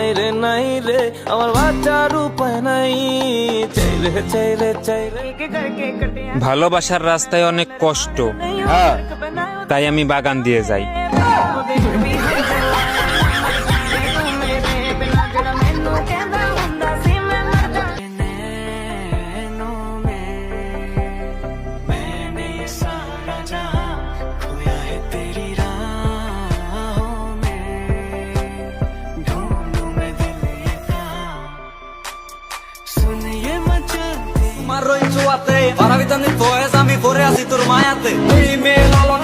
নাই রে নাই রে আমার বাচ্চার উপায় নাই। চাই রে চাই রে চাই রে। ভালোবাসার রাস্তায় অনেক কষ্ট তাই আমি বাগান দিয়ে যাই। আমি বয়স আমি পরে আছি তোর মায়াতে। এই মেয়ে লালো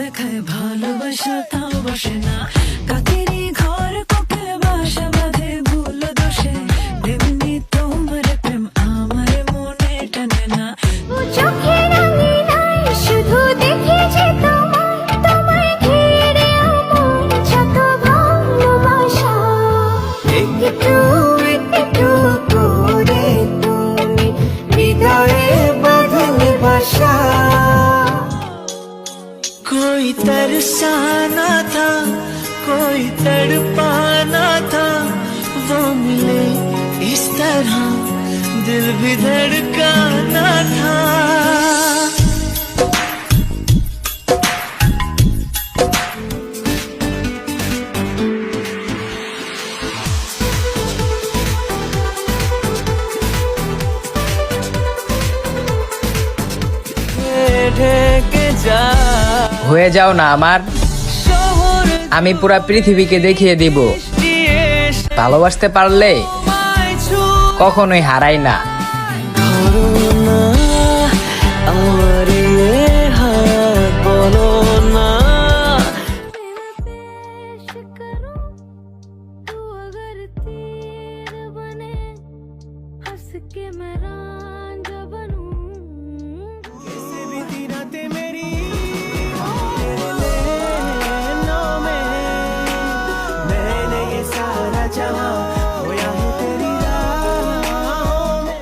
দেখায় ভালোবাসা তাও বসে না। কাকেরই कोई तरसाना था कोई तड़पाना था वो मिले इस तरह दिल भी धड़काना था ढेके जा হয়ে যাও না আমার শহর আমি পুরা পৃথিবীকে দেখিয়ে দিব দিয়ে ভালোবাসতে পারলে সবাই ছু কখনোই হারাই না ধরো না আমার ইয়ে হাত বলো না पेश करूं तू अगर तीर बने हंस के मैं रांझा बनूं सारा जहां खोया है तेरी राहों में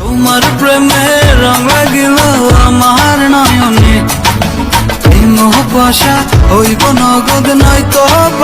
তোমার প্রেমে রং লাগিল আমার নয়নে এই মোহবাসা হইব নগদ নয়তো বাকিতে